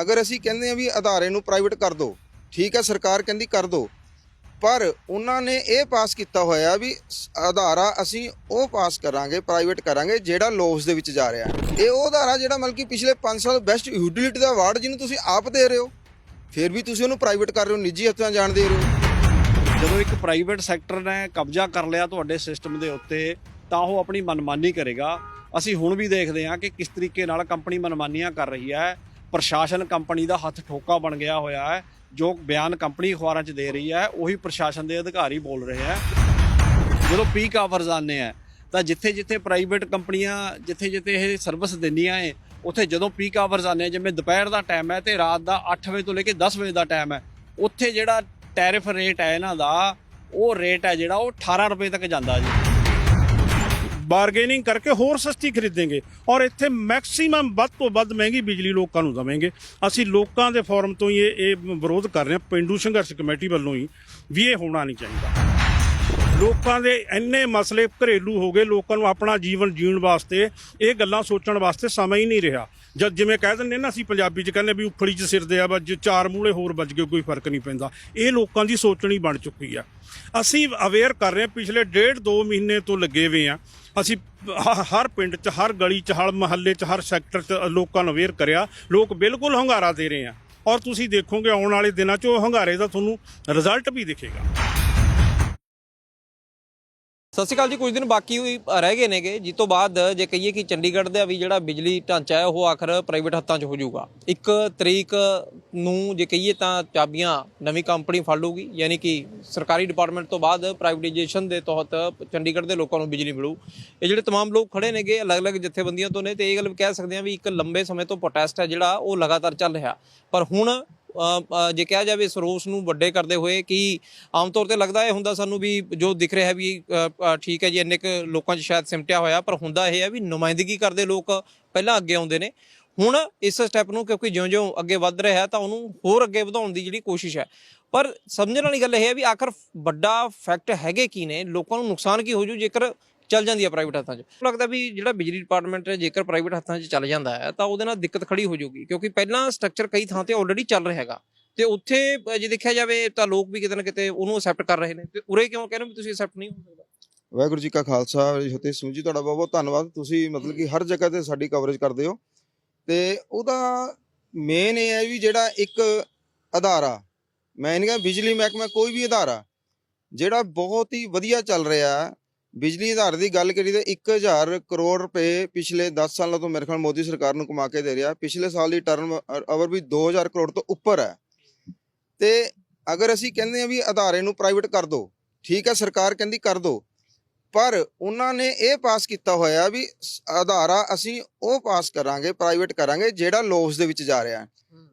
ਅਗਰ ਅਸੀਂ ਕਹਿੰਦੇ ਆ ਵੀ ਅਦਾਰੇ ਨੂੰ ਪ੍ਰਾਈਵੇਟ ਕਰ ਦਿਓ ਠੀਕ ਹੈ, ਸਰਕਾਰ ਕਹਿੰਦੀ ਕਰ ਦਿਓ ਪਰ ਉਹਨਾਂ ਨੇ ਇਹ ਪਾਸ ਕੀਤਾ ਹੋਇਆ ਵੀ ਸ- ਅਸੀਂ ਉਹ ਪਾਸ ਕਰਾਂਗੇ ਪ੍ਰਾਈਵੇਟ ਕਰਾਂਗੇ, ਜਿਹੜਾ ਲੋਸ ਦੇ ਵਿੱਚ ਜਾ ਰਿਹਾ ਇਹ ਉਹ ਅਦਾਰਾ ਜਿਹੜਾ ਮਤਲਬ ਕਿ ਪਿਛਲੇ 5 ਸਾਲ ਬੈਸਟ ਯੂਟਿਲਿਟੀ ਦਾ ਅਵਾਰਡ ਜਿਹਨੂੰ ਤੁਸੀਂ ਆਪ ਦੇ ਰਹੇ ਹੋ, ਫਿਰ ਵੀ ਤੁਸੀਂ ਉਹਨੂੰ ਪ੍ਰਾਈਵੇਟ ਕਰ ਰਹੇ ਹੋ, ਨਿੱਜੀ ਹੱਥਾਂ ਜਾਣ ਦੇ ਰਹੇ ਹੋ। ਜਦੋਂ ਇੱਕ ਪ੍ਰਾਈਵੇਟ ਸੈਕਟਰ ਨੇ ਕਬਜ਼ਾ ਕਰ ਲਿਆ ਤੁਹਾਡੇ ਸਿਸਟਮ ਦੇ ਉੱਤੇ, ਤਾਂ ਉਹ ਆਪਣੀ ਮਨਮਾਨੀ ਕਰੇਗਾ। ਅਸੀਂ ਹੁਣ ਵੀ ਦੇਖਦੇ ਹਾਂ ਕਿ ਕਿਸ ਤਰੀਕੇ ਨਾਲ ਕੰਪਨੀ ਮਨਮਾਨੀਆਂ ਕਰ ਰਹੀ ਹੈ। ਪ੍ਰਸ਼ਾਸਨ ਕੰਪਨੀ ਦਾ ਹੱਥ ਠੋਕਾ ਬਣ ਗਿਆ ਹੋਇਆ ਹੈ, ਜੋ ਬਿਆਨ ਕੰਪਨੀ ਅਖਬਾਰਾਂ 'ਚ ਦੇ ਰਹੀ ਹੈ, ਉਹੀ ਪ੍ਰਸ਼ਾਸਨ ਦੇ ਅਧਿਕਾਰੀ ਬੋਲ ਰਹੇ ਹੈ। ਜਦੋਂ ਪੀਕ ਆਵਰਸ ਆਉਂਦੇ ਆ ਤਾਂ ਜਿੱਥੇ ਜਿੱਥੇ ਪ੍ਰਾਈਵੇਟ ਕੰਪਨੀਆਂ ਜਿੱਥੇ ਜਿੱਥੇ ਇਹ ਸਰਵਿਸ ਦਿੰਦੀਆਂ ਏ, ਉੱਥੇ ਜਦੋਂ ਪੀਕ ਆਵਰਸ ਆਉਂਦੇ ਆ ਜਿਵੇਂ ਦੁਪਹਿਰ ਦਾ ਟਾਈਮ ਹੈ ਤੇ ਰਾਤ ਦਾ 8 ਵਜੇ ਤੋਂ ਲੈ ਕੇ 10 ਵਜੇ ਦਾ ਟਾਈਮ ਹੈ, ਉੱਥੇ ਜਿਹੜਾ ਟੈਰਿਫ ਰੇਟ ਹੈ ਇਹਨਾਂ ਦਾ, ਉਹ ਰੇਟ ਹੈ ਜਿਹੜਾ ਉਹ 18 ਰੁਪਏ ਤੱਕ ਜਾਂਦਾ ਜੀ। ਬਾਰਗੇਨਿੰਗ ਕਰਕੇ ਹੋਰ ਸਸਤੀ ਖਰੀਦेंगे ਔਰ ਇੱਥੇ ਮੈਕਸਿਮਮ ਵੱਧ ਤੋਂ ਵੱਧ ਮਹਿੰਗੀ ਬਿਜਲੀ ਲੋਕਾਂ ਨੂੰ ਦਵਾਂਗੇ। ਅਸੀਂ ਲੋਕਾਂ ਦੇ ਫੋਰਮ ਤੋਂ ਹੀ ਇਹ ਇਹ ਵਿਰੋਧ ਕਰ ਰਹੇ ਹਾਂ। ਪਿੰਡੂ ਸੰਘਰਸ਼ ਕਮੇਟੀ ਵੱਲੋਂ ਹੀ ਵੀ ਇਹ ਹੋਣਾ ਨਹੀਂ ਚਾਹੀਦਾ। ਲੋਕਾਂ ਦੇ ਇੰਨੇ ਮਸਲੇ ਘਰੇਲੂ ਹੋ ਗਏ, ਲੋਕਾਂ ਨੂੰ ਆਪਣਾ ਜੀਵਨ ਜੀਣ ਵਾਸਤੇ ਇਹ ਗੱਲਾਂ ਸੋਚਣ ਵਾਸਤੇ ਸਮਾਂ ਹੀ ਨਹੀਂ ਰਿਹਾ। ਜਦ ਜਿਵੇਂ ਕਹਿ ਦਿੰਦੇ ਨਾ ਅਸੀਂ ਪੰਜਾਬੀ ਚ ਕਹਿੰਦੇ ਵੀ ਉਫੜੀ ਚ ਸਿਰ ਦੇ ਆ ਵੱਜ ਚਾਰ ਮੂਲੇ ਹੋਰ ਵੱਜ ਗਏ, ਕੋਈ ਫ਼ਰਕ ਨਹੀਂ ਪੈਂਦਾ। ਇਹ ਲੋਕਾਂ ਦੀ ਸੋਚਣੀ ਬਣ ਚੁੱਕੀ ਆ। ਅਸੀਂ ਅਵੇਅਰ ਕਰ ਰਹੇ ਹਾਂ ਪਿਛਲੇ ਡੇਢ ਦੋ ਮਹੀਨੇ ਤੋਂ ਲੱਗੇ ਹੋਏ ਆ। ਅਸੀਂ ਹ- ਹਰ ਪਿੰਡ 'ਚ, ਹਰ ਗਲੀ 'ਚ, ਹਰ ਮਹੱਲੇ 'ਚ, ਹਰ ਸੈਕਟਰ 'ਚ ਲੋਕਾਂ ਨੂੰ ਅਵੇਅਰ ਕਰਿਆ। ਲੋਕ ਬਿਲਕੁਲ ਹੰਗਾਰਾ ਦੇ ਰਹੇ ਆ। ਔਰ ਤੁਸੀਂ ਦੇਖੋਗੇ ਆਉਣ ਵਾਲੇ ਦਿਨਾਂ 'ਚ ਉਹ ਹੰਗਾਰੇ ਦਾ ਤੁਹਾਨੂੰ ਰਿਜ਼ਲਟ ਵੀ ਦਿਖੇਗਾ। ਸਤਿ ਸ਼੍ਰੀ ਅਕਾਲ ਜੀ ਕੁਝ ਦਿਨ ਬਾਕੀ ਹੋਈ ਰਹਿ ਗਏ ਨੇਗੇ ਜਿਸ ਤੋਂ ਬਾਅਦ ਜੇ ਕਹੀਏ ਕਿ ਚੰਡੀਗੜ੍ਹ ਦਾ ਵੀ ਜਿਹੜਾ ਬਿਜਲੀ ਢਾਂਚਾ ਹੈ ਉਹ ਆਖਰ ਪ੍ਰਾਈਵੇਟ ਹੱਥਾਂ 'ਚ ਹੋ ਜਾਊਗਾ ਇੱਕ ਤਰੀਕ ਨੂੰ ਜੇ ਕਹੀਏ ਤਾਂ ਚਾਬੀਆਂ ਨਵੀਂ ਕੰਪਨੀ ਫੜ ਲਊਗੀ ਯਾਨੀ ਕਿ ਸਰਕਾਰੀ ਡਿਪਾਰਟਮੈਂਟ ਤੋਂ ਬਾਅਦ ਪ੍ਰਾਈਵੇਟਾਈਜੇਸ਼ਨ ਦੇ ਤਹਿਤ ਚੰਡੀਗੜ੍ਹ ਦੇ ਲੋਕਾਂ ਨੂੰ ਬਿਜਲੀ ਮਿਲੂ ਇਹ ਜਿਹੜੇ तमाम ਲੋਕ ਖੜੇ ਨੇਗੇ ਅਲੱਗ-ਅਲੱਗ ਜਥੇਬੰਦੀਆਂ ਤੋਂ ਨੇ ਤੇ ਇਹ ਗੱਲ ਵੀ ਕਹਿ ਸਕਦੇ ਹਾਂ ਵੀ ਇੱਕ ਲੰਬੇ ਸਮੇਂ ਤੋਂ ਪ੍ਰੋਟੈਸਟ ਹੈ ਜਿਹੜਾ ਉਹ ਲਗਾਤਾਰ ਚੱਲ ਰਿਹਾ ਪਰ ਹੁਣ ਅ, ਅ, ਜੇ ਕਿਹਾ ਜਾਵੇ ਇਸ ਰੋਸ ਨੂੰ ਵੱਡੇ ਕਰਦੇ ਹੋਏ ਕਿ ਆਮ ਤੌਰ ਤੇ ਲੱਗਦਾ ਇਹ ਹੁੰਦਾ ਸਾਨੂੰ ਵੀ ਜੋ ਦਿਖ ਰਿਹਾ ਹੈ ਵੀ ਠੀਕ ਹੈ ਜੀ, ਇੰਨੇ ਕੁ ਲੋਕਾਂ 'ਚ ਸ਼ਾਇਦ ਸਿਮਟਿਆ ਹੋਇਆ, ਪਰ ਹੁੰਦਾ ਇਹ ਹੈ ਵੀ ਨੁਮਾਇੰਦਗੀ ਕਰਦੇ ਲੋਕ ਪਹਿਲਾਂ ਅੱਗੇ ਆਉਂਦੇ ਨੇ। ਹੁਣ ਇਸ ਸਟੈਪ ਨੂੰ ਕਿਉਂਕਿ ਜਿਉਂ-ਜਿਉਂ ਅੱਗੇ ਵੱਧ ਰਿਹਾ ਤਾਂ ਉਹਨੂੰ ਹੋਰ ਅੱਗੇ ਵਧਾਉਣ ਦੀ ਜਿਹੜੀ ਕੋਸ਼ਿਸ਼ ਹੈ। ਪਰ ਸਮਝਣ ਵਾਲੀ ਗੱਲ ਇਹ ਹੈ ਵੀ ਆਖਰ ਵੱਡਾ ਫੈਕਟ ਹੈਗੇ ਕੀ ਨੇ? ਲੋਕਾਂ ਨੂੰ ਨੁਕਸਾਨ ਕੀ ਹੋ ਜੂ? ਜੇਕਰ ਚੱਲ ਜਾਂਦੀ ਹੈ ਪ੍ਰਾਈਵੇਟ ਹੱਥਾਂ 'ਚ। ਲੱਗਦਾ ਵੀ ਜਿਹੜਾ ਬਿਜਲੀ ਡਿਪਾਰਟਮੈਂਟ ਹੈ, ਜੇਕਰ ਪ੍ਰਾਈਵੇਟ ਹੱਥਾਂ 'ਚ ਚੱਲ ਜਾਂਦਾ ਹੈ, ਤਾਂ ਉਹਦੇ ਨਾਲ ਦਿੱਕਤ ਖੜੀ ਹੋ ਜਾਊਗੀ, ਕਿਉਂਕਿ ਪਹਿਲਾਂ ਸਟਰਕਚਰ ਕਈ ਥਾਂ ਤੇ ਆਲਰੇਡੀ ਚੱਲ ਰਿਹਾ ਹੈਗਾ। ਤੇ ਉੱਥੇ ਜੇ ਦੇਖਿਆ ਜਾਵੇ ਤਾਂ ਲੋਕ ਵੀ ਕਿਤੇ ਨਾ ਕਿਤੇ ਉਹਨੂੰ ਅਸੈਪਟ ਕਰ ਰਹੇ ਨੇ। ਤੇ ਉਰੇ ਕਿਉਂ ਕਹਿ ਰਹੇ ਵੀ ਤੁਸੀਂ ਅਸੈਪਟ ਨਹੀਂ ਹੋ ਸਕਦਾ? ਵਾਹਿਗੁਰੂ ਜੀ ਕਾ ਖਾਲਸਾ ਜੀ ਫਤਿਹ। ਸਮੂਹ ਜੀ, ਤੁਹਾਡਾ ਬਹੁਤ ਬਹੁਤ ਧੰਨਵਾਦ। ਤੁਸੀਂ ਮਤਲਬ ਕਿ ਹਰ ਜਗ੍ਹਾ ਤੇ ਸਾਡੀ ਕਵਰੇਜ ਕਰਦੇ ਹੋ। ਤੇ ਉਹਦਾ ਮੇਨ ਇਹ ਹੈ ਵੀ ਜਿਹੜਾ ਇੱਕ ਅਦਾਰਾ ਮੈਂ ਨਹੀਂ ਕਹਿੰਦਾ ਬਿਜਲੀ ਮਹਿਕਮਾ ਕੋਈ ਵੀ ਅਦਾਰਾ ਜਿਹੜਾ ਬਹੁਤ ਹੀ ਵਧੀਆ ਚੱਲ ਰਿਹਾ ਬਿਜਲੀ ਅਧਾਰ ਦੀ ਗੱਲ ਕਰੀ ਤਾਂ 1000 ਕਰੋੜ ਰੁਪਏ ਪਿਛਲੇ 10 ਸਾਲਾਂ ਤੋਂ ਮੇਰੇ ਖਿਆਲ ਮੋਦੀ ਸਰਕਾਰ ਨੂੰ ਕਮਾ ਕੇ ਦੇ ਰਿਹਾ। ਪਿਛਲੇ ਸਾਲ ਦੀ ਟਰਮ ਅਵਰ ਵੀ 2000 ਕਰੋੜ ਤੋਂ ਉੱਪਰ ਹੈ। ਤੇ ਅਗਰ ਅਸੀਂ ਕਹਿੰਦੇ ਆ ਵੀ ਅਦਾਰੇ ਨੂੰ ਪ੍ਰਾਈਵੇਟ ਕਰ ਦਿਓ ਠੀਕ ਹੈ ਸਰਕਾਰ ਕਹਿੰਦੀ ਕਰ ਦਿਓ ਪਰ ਉਹਨਾਂ ਨੇ ਇਹ ਪਾਸ ਕੀਤਾ ਹੋਇਆ ਵੀ ਅਦਾਰਾ ਅਸੀਂ ਉਹ ਪਾਸ ਕਰਾਂਗੇ ਪ੍ਰਾਈਵੇਟ ਕਰਾਂਗੇ ਜਿਹੜਾ ਲੋਸ ਦੇ ਵਿੱਚ ਜਾ ਰਿਹਾ।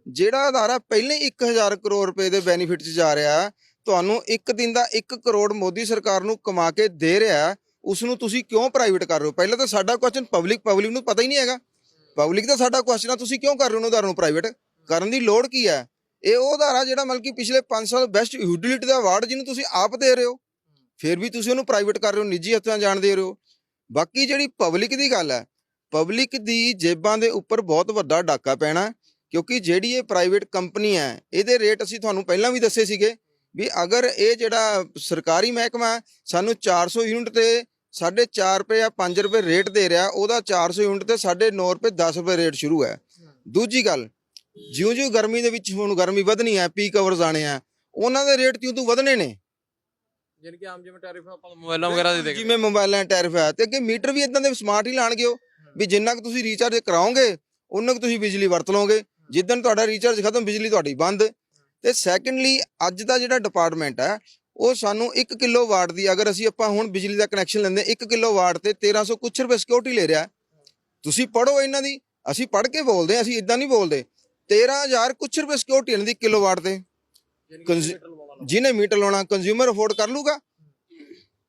ਜਿਹੜਾ ਅਦਾਰਾ ਪਹਿਲੇ ਹੀ 1000 ਕਰੋੜ ਰੁਪਏ ਦੇ ਬੈਨੀਫਿਟ 'ਚ ਜਾ ਰਿਹਾ ਹੈ, ਤੁਹਾਨੂੰ ਇੱਕ ਦਿਨ ਦਾ 1 ਕਰੋੜ ਮੋਦੀ ਸਰਕਾਰ ਨੂੰ ਕਮਾ ਕੇ ਦੇ ਰਿਹਾ ਹੈ, ਉਸ ਨੂੰ ਤੁਸੀਂ ਕਿਉਂ ਪ੍ਰਾਈਵੇਟ ਕਰ ਰਹੇ ਹੋ? ਪਹਿਲਾਂ ਤਾਂ ਸਾਡਾ ਕੁਐਸਚਨ ਪਬਲਿਕ ਪਬਲਿਕ ਨੂੰ ਪਤਾ ਹੀ ਨਹੀਂ ਹੈਗਾ। ਪਬਲਿਕ ਦਾ ਸਾਡਾ ਕੁਐਸਚਨ ਆ ਤੁਸੀਂ ਕਿਉਂ ਕਰ ਰਹੇ ਹੋ ਅਦਾਰਾ ਨੂੰ ਪ੍ਰਾਈਵੇਟ ਕਰਨ ਦੀ ਲੋੜ ਕੀ ਹੈ? ਇਹ ਉਹ ਅਦਾਰਾ ਜਿਹੜਾ ਮਤਲਬ ਕਿ ਪਿਛਲੇ 5 ਸਾਲ ਬੈਸਟ ਯੂਟਿਲਿਟੀ ਦਾ ਅਵਾਰਡ ਜਿਹਨੂੰ ਤੁਸੀਂ ਆਪ ਦੇ ਰਹੇ ਹੋ ਫਿਰ ਵੀ ਤੁਸੀਂ ਉਹਨੂੰ ਪ੍ਰਾਈਵੇਟ ਕਰ ਰਹੇ ਹੋ ਨਿੱਜੀ ਹੱਥਾਂ ਜਾਣ ਦੇ ਰਹੇ ਹੋ। ਬਾਕੀ ਜਿਹੜੀ ਪਬਲਿਕ ਦੀ ਗੱਲ ਹੈ ਪਬਲਿਕ ਦੀ ਜੇਬਾਂ ਦੇ ਉੱਪਰ ਬਹੁਤ ਵੱਡਾ ਡਾਕਾ ਪੈਣਾ ਕਿਉਂਕਿ ਜਿਹੜੀ ਇਹ ਪ੍ਰਾਈਵੇਟ ਕੰਪਨੀ ਹੈ ਇਹਦੇ ਰੇਟ ਅਸੀਂ ਤੁਹਾਨੂੰ ਪਹਿਲਾਂ ਵੀ ਦੱਸੇ ਸੀਗੇ। ਵੀ ਅਗਰ ਇਹ ਜਿਹੜਾ ਸਰਕਾਰੀ ਮਹਿਕਮਾ ਸਾਨੂੰ 400 ਯੂਨਿਟ ਤੇ 4.5 ਰੁਪਏ ਜਾਂ 5 ਰੁਪਏ ਰੇਟ ਦੇ ਰਿਹਾ ਉਹਦਾ 400 ਯੂਨਿਟ ਤੇ 9.5 ਰੁਪਏ 10 ਰੁਪਏ ਰੇਟ ਸ਼ੁਰੂ ਹੈ। ਦੂਜੀ ਗੱਲ ਜਿਉਂ-ਜਿਉਂ ਗਰਮੀ ਦੇ ਵਿੱਚ ਹੁਣ ਗਰਮੀ ਵਧਣੀ ਹੈ ਪੀਕ ਆਵਰਸ ਆਣੇ ਆ ਉਹਨਾਂ ਦੇ ਰੇਟ ਤਿਉਂ ਤੋਂ ਵਧਣੇ ਨੇ। ਜਿਨ ਕਿ ਆਮ ਜਿਵੇਂ ਟੈਰਿਫ ਆਪਾਂ ਮੋਬਾਈਲਾਂ ਵਗੈਰਾ ਦੇ ਦੇਖਦੇ ਜਿਵੇਂ ਮੋਬਾਈਲਾਂ ਟੈਰਿਫ ਹੈ ਤੇ ਅੱਗੇ ਮੀਟਰ ਵੀ ਇਦਾਂ ਦੇ ਸਮਾਰਟ ਹੀ ਲਾਣਗੇ ਉਹ ਵੀ ਜਿੰਨਾ ਕੁ ਤੁਸੀਂ ਰੀਚਾਰਜ ਕਰਾਓਗੇ ਉਹਨਾਂ ਕੁ ਤੁਸੀਂ ਬਿਜਲੀ ਵਰਤ ਲਓਗੇ। ਜਿੱਦਣ ਤੁਹਾਡਾ ਰੀਚਾਰਜ ਖਤਮ ਬਿਜਲੀ ਤੁਹਾਡੀ ਬੰਦ। ਤੇ ਸੈਕੰਡਲੀ ਅੱਜ ਦਾ ਜਿਹੜਾ ਡਿਪਾਰਟਮੈਂਟ ਹੈ ਉਹ ਸਾਨੂੰ 1 ਕਿਲੋ ਵਾਟ ਦੀ ਅਗਰ ਅਸੀਂ ਆਪਾਂ ਹੁਣ ਬਿਜਲੀ ਦਾ ਕਨੈਕਸ਼ਨ ਲੈਂਦੇ 1 ਕਿਲੋ ਵਾਟ ਤੇ 1300 ਕੁਛ ਰੁਪਏ ਸਿਕਿਉਰਿਟੀ ਲੈ ਰਿਹਾ ਤੁਸੀਂ ਪੜੋ ਇਹਨਾਂ ਦੀ ਅਸੀਂ ਪੜ ਕੇ ਬੋਲਦੇ ਅਸੀਂ ਇਦਾਂ ਨਹੀਂ ਬੋਲਦੇ। 13000 ਕੁਛ ਰੁਪਏ ਸਿਕਿਉਰਿਟੀ ਇਹਨਾਂ ਦੀ ਕਿਲੋ ਵਾਟ ਤੇ ਜਿਹਨੇ ਮੀਟਰ ਲਾਉਣਾ ਕੰਜ਼ਿਊਮਰ ਅਫੋਰਡ ਕਰ ਲੂਗਾ।